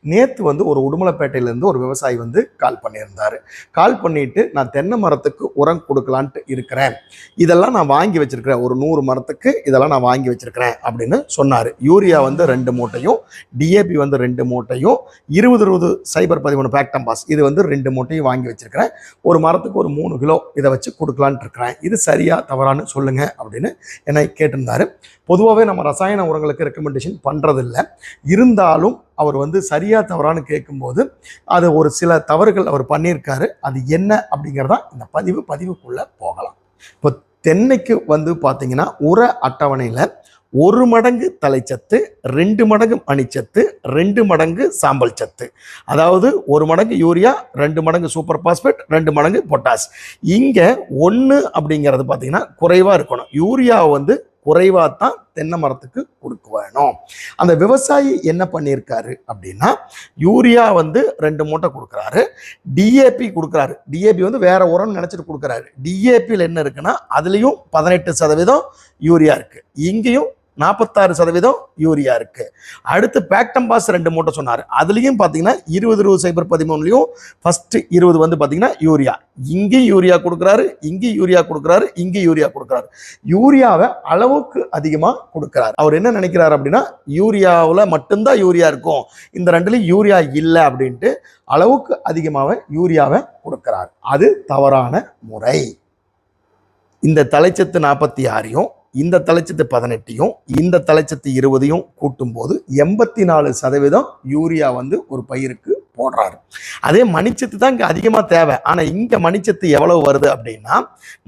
நேற்று வந்து ஒரு உடுமலைப்பேட்டையிலேருந்து ஒரு விவசாயி வந்து கால் பண்ணியிருந்தார். கால் பண்ணிட்டு நான் தென்னை மரத்துக்கு உரம் கொடுக்கலான்ட்டு இருக்கிறேன். இதெல்லாம் நான் வாங்கி வச்சிருக்கிறேன். ஒரு நூறு மரத்துக்கு இதெல்லாம் நான் வாங்கி வச்சிருக்கிறேன். அப்படின்னு சொன்னார். யூரியா வந்து ரெண்டு மூட்டையும் டிஏபி வந்து ரெண்டு மூட்டையும் இருபது இருபது சைபர் பதிமூணு பேக்டம்பாஸ் இது வந்து ரெண்டு மூட்டையும் வாங்கி வச்சிருக்கிறேன். ஒரு மரத்துக்கு ஒரு மூணு கிலோ இதை வச்சு கொடுக்கலான்ட்டு இருக்கிறேன். இது சரியா தவறான்னு சொல்லுங்க அப்படின்னு என்னை கேட்டிருந்தாரு. பொதுவாகவே நம்ம ரசாயன உரங்களுக்கு ரெக்கமெண்டேஷன் பண்ணுறதில்ல இருந்தாலும் அவர் வந்து சரியாக தவறான்னு கேட்கும்போது அது ஒரு சில தவறுகள் அவர் பண்ணியிருக்காரு. அது என்ன அப்படிங்கிறதா இந்த பதிவு பதிவுக்குள்ளே போகலாம். இப்போ தென்னைக்கு வந்து பார்த்தீங்கன்னா உர அட்டவணையில் ஒரு மடங்கு தலைச்சத்து ரெண்டு மடங்கு மணிச்சத்து ரெண்டு மடங்கு சாம்பல் சத்து. அதாவது ஒரு மடங்கு யூரியா ரெண்டு மடங்கு சூப்பர் பாஸ்பேட் ரெண்டு மடங்கு பொட்டாஸ் இங்கே ஒன்று அப்படிங்கிறது பார்த்தீங்கன்னா குறைவாக இருக்கணும். யூரியாவை வந்து குறைவாக தான் தென்னை மரத்துக்கு கொடுக்க வேணும் அந்த விவசாயி என்ன பண்ணியிருக்காரு அப்படின்னா யூரியா வந்து ரெண்டு மூட்டை கொடுக்குறாரு. டிஏபி கொடுக்குறாரு. டிஏபி வந்து வேற உரம்னு நினச்சிட்டு கொடுக்குறாரு. டிஏபியில் என்ன இருக்குன்னா அதுலேயும் பதினெட்டு சதவீதம் யூரியா இருக்குது இங்கேயும் நாற்பத்தாறு சதவீதம் யூரியா இருக்கு. அடுத்து பேக்டம்பாஸ் ரெண்டு மூட்டை சொன்னார். அதுலேயும் பார்த்தீங்கன்னா இருபது இருபது சைபர் பதிமூணுலையும் ஃபர்ஸ்ட் இருபது வந்து பார்த்தீங்கன்னா யூரியா. இங்கேயும் யூரியா கொடுக்குறாரு இங்கேயும் யூரியா கொடுக்குறாரு இங்கேயும் யூரியா கொடுக்குறாரு. யூரியாவை அளவுக்கு அதிகமாக கொடுக்குறாரு. அவர் என்ன நினைக்கிறாரு அப்படின்னா யூரியாவில் மட்டும்தான் யூரியா இருக்கும். இந்த ரெண்டுலையும் யூரியா இல்லை அப்படின்ட்டு அளவுக்கு அதிகமாக யூரியாவை கொடுக்குறாரு. அது தவறான முறை. இந்த தலைச்சத்து நாற்பத்தி ஆறையும் இந்த தலைச்சத்து பதினெட்டையும் இந்த தலைச்சத்து இருபதையும் கூட்டும்போது எண்பத்தி நாலு சதவீதம் யூரியா வந்து ஒரு பயிருக்கு போடுறாரு. அதே மணிச்சத்து தான் இங்கே அதிகமாக தேவை. ஆனால் இங்கே மணிச்சத்து எவ்வளவு வருது அப்படின்னா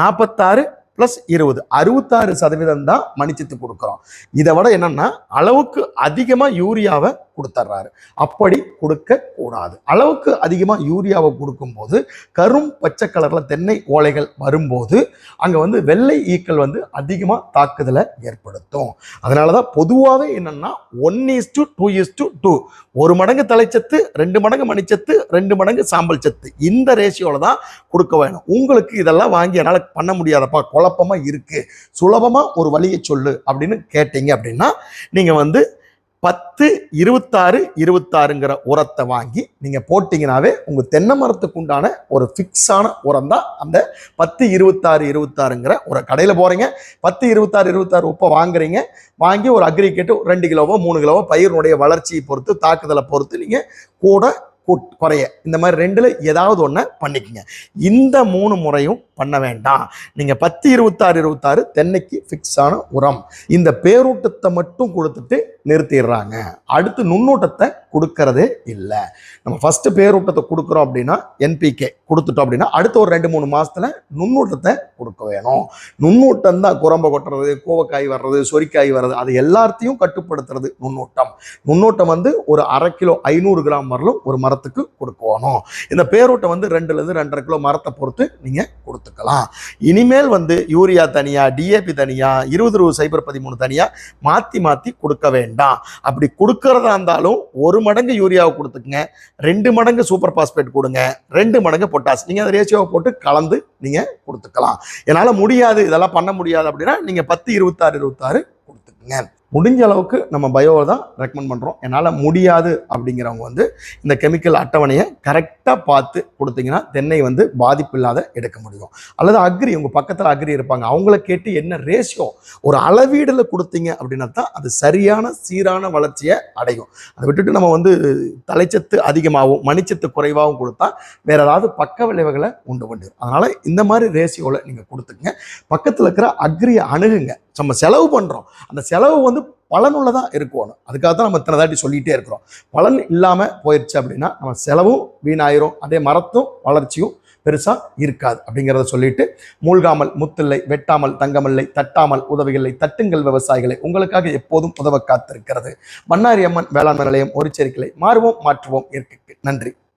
நாற்பத்தாறு ப்ளஸ் இருபது அறுபத்தாறு சதவீதம் தான் மணிச்சத்து கொடுக்குறோம். இதை விட என்னென்னா அளவுக்கு அதிகமாக யூரியாவை கொடுத்துட்றாரு அப்படி கொடுக்கக்கூடாது. அளவுக்கு அதிகமாக யூரியாவை கொடுக்கும்போது கரும் பச்சை கலரில் தென்னை ஓலைகள் வரும்போது அங்கே வந்து வெள்ளை ஈக்கள் வந்து அதிகமாக தாக்குதலை ஏற்படுத்தும். அதனால தான் பொதுவாகவே என்னென்னா one is to two is to two ஒரு மடங்கு தலைச்சத்து ரெண்டு மடங்கு மணிச்சத்து ரெண்டு மடங்கு சாம்பல் சத்து. இந்த ரேஷியோவில் தான் கொடுக்க வேணும். உங்களுக்கு இதெல்லாம் வாங்கி என்னால் பண்ண முடியாதப்பா குழப்பமாக இருக்குது சுலபமாக ஒரு வழியை சொல்லு அப்படின்னு கேட்டீங்க அப்படின்னா நீங்கள் வந்து பத்து இருபத்தாறு இருபத்தாறுங்கிற உரத்தை வாங்கி நீங்கள் போட்டிங்கனாவே உங்கள் தென்னை மரத்துக்கு உண்டான ஒரு ஃபிக்ஸான உரம் தான் அந்த பத்து இருபத்தாறு இருபத்தாறுங்கிற ஒரு கடையில் போகிறீங்க பத்து இருபத்தாறு இருபத்தாறு உப்பை வாங்குறீங்க. வாங்கி ஒரு அக்ரிகேட்டு ரெண்டு கிலோவோ மூணு கிலோவோ பயிரினுடைய வளர்ச்சியை பொறுத்து தாக்குதலை பொறுத்து நீங்கள் கூட கூட் குறைய. இந்த மாதிரி ரெண்டில் ஏதாவது ஒன்று பண்ணிக்கங்க. இந்த மூணு முறையும் பண்ண வேண்டாம். நீங்கள் பத்து இருபத்தாறு இருபத்தாறு தென்னைக்கு ஃபிக்ஸான உரம். இந்த பேரூட்டத்தை மட்டும் கொடுத்துட்டு நிறுத்திடுறாங்க. அடுத்து நுண்ணூட்டத்தை கொடுக்கறதே இல்லை. நம்ம ஃபஸ்ட்டு பேரூட்டத்தை கொடுக்குறோம் அப்படின்னா என்பிகே கொடுத்துட்டோம் அப்படின்னா அடுத்த ஒரு ரெண்டு மூணு மாதத்தில் நுண்ணூட்டத்தை கொடுக்க வேணும். நுண்ணூட்டம் தான் குரம்பை கொட்டுறது கோவக்காய் வர்றது சொரிக்காய் வர்றது அது எல்லாத்தையும் கட்டுப்படுத்துறது நுண்ணூட்டம். நுண்ணூட்டம் வந்து ஒரு அரை கிலோ ஐநூறு கிராம் வரலும் ஒரு மரத்துக்கு கொடுக்கணும். இந்த பேரூட்டம் வந்து ரெண்டுலேருந்து ரெண்டரை கிலோ மரத்தை பொறுத்து நீங்கள் கொடுத்துக்கலாம் இனிமேல் வந்து யூரியா தனியாக டிஏபி தனியாக இருபது இருபது சைபர் பதிமூணு தனியாக மாற்றி மாற்றி கொடுக்க வேண்டாம். அப்படி கொடுக்கறதா இருந்தாலும் ஒரு மடங்கு யூரியாவை கொடுத்துக்குங்க. ரெண்டு மடங்கு சூப்பர் பாஸ்பேட் கொடுங்க. ரெண்டு மடங்கு பொட்டாஸ். நீங்கள் அந்த ரேஷியோவை போட்டு கலந்து நீங்கள் கொடுத்துக்கலாம். என்னால் முடியாது இதெல்லாம் பண்ண முடியாது அப்படின்னா நீங்கள் பத்து இருபத்தாறு இருபத்தாறு கொடுத்துக்குங்க முடிஞ்ச அளவுக்கு நம்ம பயோவை தான் ரெக்கமெண்ட் பண்ணுறோம் என்னால் முடியாது அப்படிங்கிறவங்க வந்து இந்த கெமிக்கல் அட்டவணையை கரெக்டாக பார்த்து கொடுத்தீங்கன்னா தென்னை வந்து பாதிப்பு இல்லாத எடுக்க முடியும். அல்லது அக்ரி உங்கள் பக்கத்தில் அக்ரி இருப்பாங்க. அவங்கள கேட்டு என்ன ரேஷியோ ஒரு அளவீடில் கொடுத்தீங்க அப்படின்னா தான் அது சரியான சீரான வளர்ச்சியை அடையும். அதை விட்டுட்டு நம்ம வந்து தலைச்சத்து அதிகமாகவும் மணிச்சத்து குறைவாகவும் கொடுத்தா வேற ஏதாவது பக்க விளைவுகளை உண்டு கொண்டு அதனால் இந்த மாதிரி ரேஷியோவில் நீங்கள் கொடுத்துக்குங்க. பக்கத்தில் இருக்கிற அக்ரியை அணுகுங்க. நம்ம செலவு பண்ணுறோம் அந்த செலவு வந்து பலனுள்ளதாக இருக்கணும் அதுக்காக தான் நம்ம இத்தனை தாட்டி சொல்லிகிட்டே இருக்கிறோம். பலன் இல்லாமல் போயிடுச்சு அப்படின்னா நம்ம செலவும் வீணாயிரும். அதே மரத்தும் வளர்ச்சியும் பெருசாக இருக்காது அப்படிங்கிறத சொல்லிட்டு மூழ்காமல் முத்தில்லை வெட்டாமல் தங்கமில்லை தட்டாமல் உதவிகளை தட்டுங்கள் விவசாயிகளை உங்களுக்காக எப்போதும் உதவ காத்திருக்கிறது. பண்ணாரி அம்மன் வேளாண்மை நிலையம் ஒரு சேர்க்கலை மாறுவோம் மாற்றுவோம் இயற்கைக்கு நன்றி.